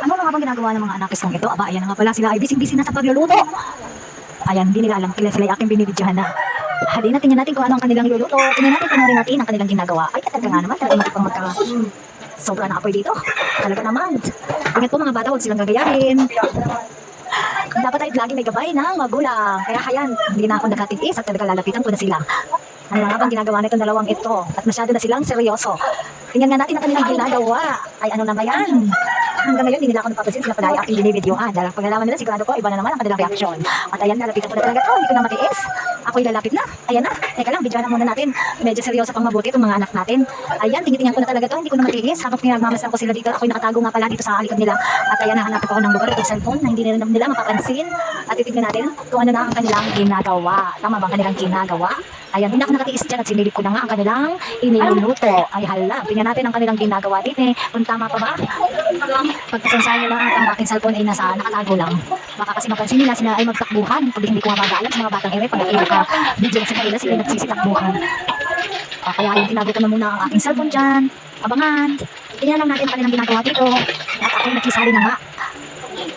Ano na nga bang ginagawa ng mga anak kong ito? Aba, ayan na nga pala sila ay bising-busy na sa pagluluto. Ayan, hindi nila alam. Kila sila ay aking binibidyohan na. Hali natin natin kung ano ang kanilang luluto. Tingnan natin, panoorin natin ang kanilang ginagawa. Ay, talaga nga naman. Talaga matipang magka... Sobra na apoy dito. Talaga naman. Ingat po mga bata, huwag silang gagayahin. Dapat ay lagi may gabay ng magulang. Kaya hayan, hindi na ako nakatiis at talaga lalapitan ko na sila. Ano nga bang ginagawa nitong dalawang ito? At masyado na silang seryoso. Tingnan nga natin ang kanilang ginagawa. Ay ano na ba yan? Hanggang ngayon, hindi nila ako napapansin sila pala ay aking binibidyohan. Dahil pag nalaman nila, sigurado ko, iba na naman ang kanilang reaksyon. At ayan, nalapitan ko na talaga to. Hindi ko na matiis. Ako'y lalapit na. Ayan na. Teka lang, bidyohan na muna natin. Medyo seryoso pang mabuti itong mga anak natin. Ayan, tingin-tingnan ko na talaga to. Hindi ko na matiis. Habang pinagmamasdan ko sila dito, ako'y nakatago nga pala dito sa likod nila. At ayan, nahanap ko ng lugar itong cellphone na hindi nila, nila mapapansin. At titignan natin kung ano na ang kanilang ginagawa. Tama ba ang kanilang ginagawa? Ayan, hindi ako nakatiis dyan at sinilip ko na nga ang kanilang iniluluto. Ay hala, tingnan natin ang kanilang ginagawa dito eh. Kung tama pa ba? Pagpasensahan nyo lang at ang aking cellphone ay nasa nakatago lang. Baka kasi mapansin nila sila ay magtakbuhan. Pag hindi ko mapagaalam sa mga batang ere, pag nakita ka video sa kanila sila nagsisitakbuhan. Ah, kaya yung tinago ko na muna ang aking cellphone dyan. Abangan. Tingnan lang natin ang kanilang ginagawa dito. At ako'y nakisali na nga.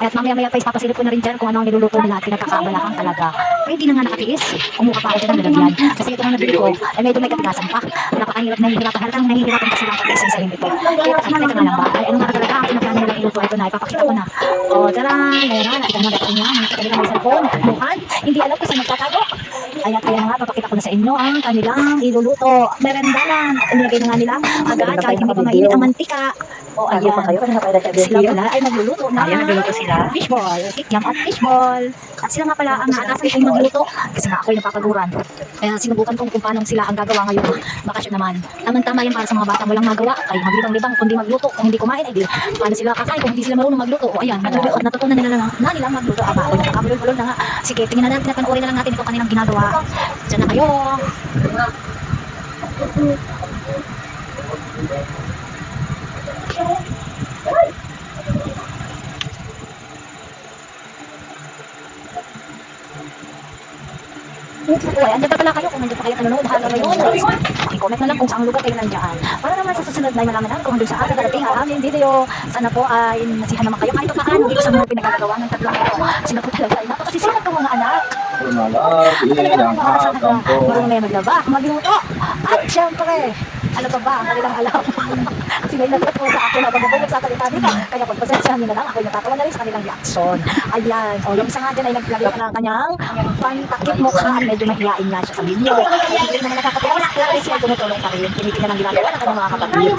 At mamaya-maya pa ipapasilip ko na rin dyan kung ano ang niluluto nila at pinagkakaabalahan talaga. Pero hindi na nga nakatiis. Kumuha pa ako dyan ng lalagyan. Kasi ito nga nabili ko, ay medyo may katigasan pa. Napakahirap nahihirapan. Halatang nahihirapan kasi lang pag-isa sa ito. Kaya teka nga lang ba? Ay ano nga talaga ang pinaplano iluto ito na ipapakita ko na. O tara, ngayon na. Ito natin yan. Kanilang may cellphone. Bukan. Hindi alam kung saan magtatago. Kaya kaya nga, papakita ko na sa inyo ang kanilang iluluto. Merendalan. At inilagay na nga nila agad kahit hindi pa mainit ang mantika. O ayan. Sila pala ay magluluto na. Ayan, nagluluto sila. Fishball. Kikyam at fishball. At sila nga pala ang naatasan ko magluto. Kasi nga ako'y napapaguran. Kaya sinubukan kong kung paano sila ang gagawa ngayon. Bakasyon naman. Tamang-tama yan para sa mga bata walang magawa. Ay maglibang-libang kundi magluto. Kung hindi kumain, ay di. Paano sila kakain kung hindi sila marunong magluto? O ayan, natutunan, natutunan nila na, na nila magluto. Aba, ako'y nakakabulol-bulol na nga. Sige, tingnan na natin at panoorin na lang natin ito kanilang ginagawa. Diyan na kayo. Uy, andyan pa pala kayo kung nandiyan pa kayo nanonood hanggang ngayon. I-comment na lang kung saan lugar kayo nandiyan. Para naman sa susunod na ay malaman namin kung hanggang saan darating ang aming video. Sana po ay nasihan naman kayo kahit pa paano dito sa mga pinagagawa ng tatlong ito. Sila po talaga ay napakasisilat ng mga anak. Malaki ng hatang ko. Marunong na yan maglaba, magluto. At syempre, ano pa ba ang kanilang alam? Sila yung nagtat po sa akin habang ako nagsasalita dito. Kaya pagpasensyahan nyo na lang, ako'y natatawa na rin sa kanilang reaksyon. Ayan. O, yung isa nga dyan ay naglagay pa ng kanyang pantakip mukha at medyo mahihain nga siya sa video. Hindi naman nakakatiwas, pero siya tumutulong pa rin. Tinitingnan ang ginagawa ng kanyang mga kapatid.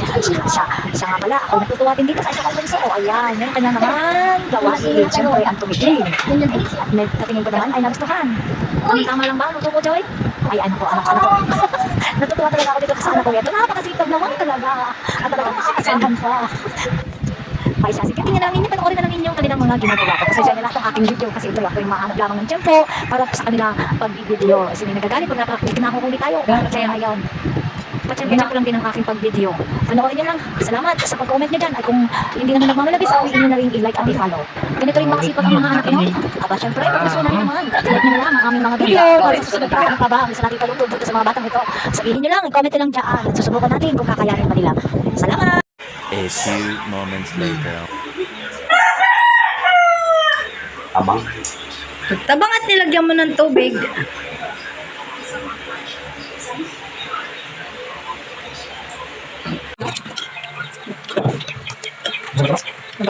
Siya, siya, nga pala, ako natutuwa din dito sa isa kong bunso. O, ayan. Yan kanya naman gawain. Siyempre, ang tumigil. At may katingin ko naman ay nagustuhan. Ang tama lang ba? Luto ko, Joy? Ay, ano ko, anak, ano ko. Natutuwa talaga ako dito sa anak ko ito. Napakasipag naman talaga. At talagang nakakasahan pa. Ay, siya. Sige, tingnan namin niyo. Panoorin na lang ninyo ang kanilang mga ginagawa ko. Kasi dyan nila ang aking video. Kasi ito ako yung mahanap lamang ng tiyempo para sa kanila pag-video. Kasi nagagalit pag nakakita nakuhuli tayo. Kaya ngayon, Patsyempo ko lang din ang aking pag-video. Panoorin niyo lang. Salamat sa pag-comment niyo dyan. At kung hindi naman nagmamalabis, ay hindi na rin i-like at i-follow. Ganito rin makasipag ang mga anak niyo. Aba, syempre, pag gusto na rin naman. Like niyo na lang ang aming mga video. Para sa susunod pa, ano pa ba? Ang isa natin kalutod dito sa mga batang ito. Sabihin niyo lang, i-comment niyo lang dyan. At susubukan natin kung kakayanin pa nila. Salamat! A few moments later. Abang. Tabang at nilagyan mo ng tubig.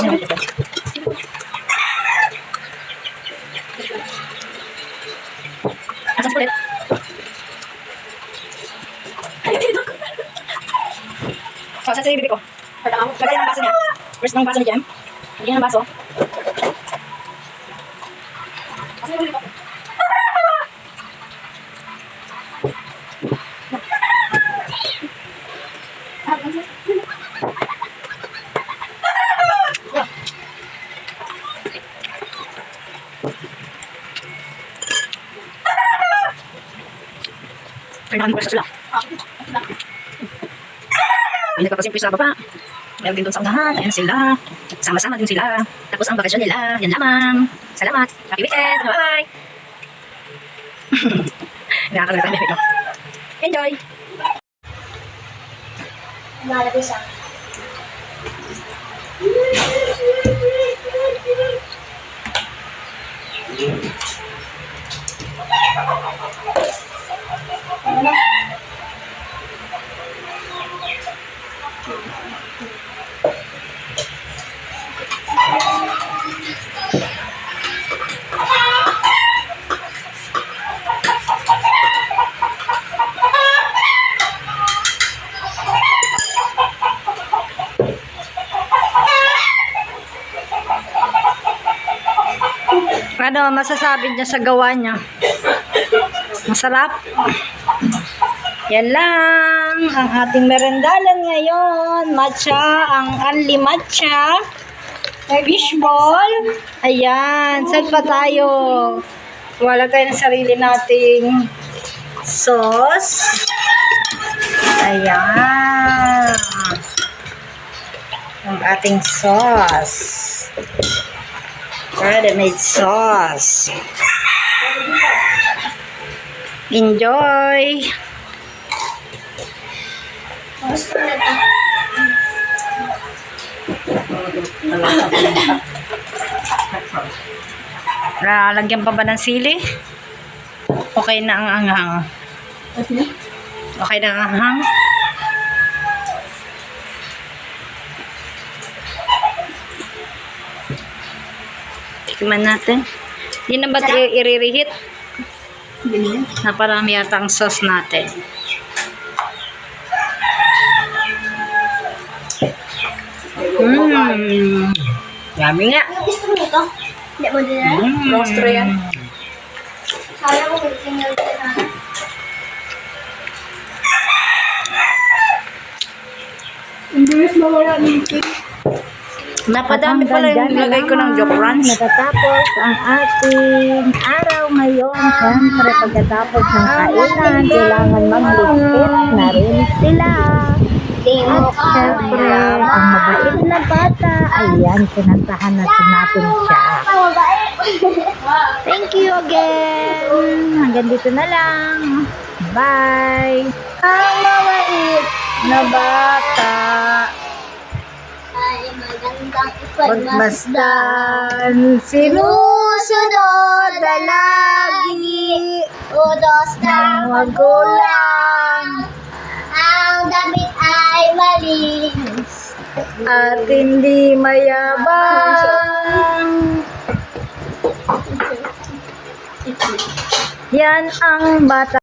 Asan ulit? So, sa bibig ko? Lagay ang baso niya. First ng baso ni Jem. Lagyan ng baso. Asan yung bibig ko? Kailangan ko sila. May nagpapasimple sa baba. Meron din doon sa unahan. Ayan sila. Sama-sama din sila. Tapos ang bakasyon nila. Yan lamang. Salamat. Happy weekend. Bye-bye. Nakakaganda kami ito. Enjoy. Lalabas ah. Ano, masasabi niya sa gawa niya? Masarap? Yan lang ang ating merendalan ngayon. Matcha, ang only matcha. Fishball. Ayan, saan pa tayo? Wala tayo ng sarili nating sauce. Ayan. Ang ating sauce. Ready-made sauce. Enjoy! Lalagyan pa ba ng sili? Okay na ang anghang. Okay na ang anghang? Tikman natin. Hindi na ba i- i-reheat? Naparami yata ang sauce natin. Mmm. Yummy nga. Gusto mo ito? Hindi mo din na? Mm. Rostro yan. Sayang ko kung tingnan ko na. Napadami pala yung lagay ko ng joke runs. Natatapos ang ating araw ngayon. Siyempre, pagkatapos ng kainan, kailangan magligpit na rin sila. At siyempre, ang mabait na bata, ayan, kinantahan na natin siya. Thank you again. Hanggang dito na lang. Bye. Ang mabait na bata. Pagmasdan, sinusunod na lagi Udos ng ng magulang Ang damit ay malinis. at hindi mayabang. Yan ang bata.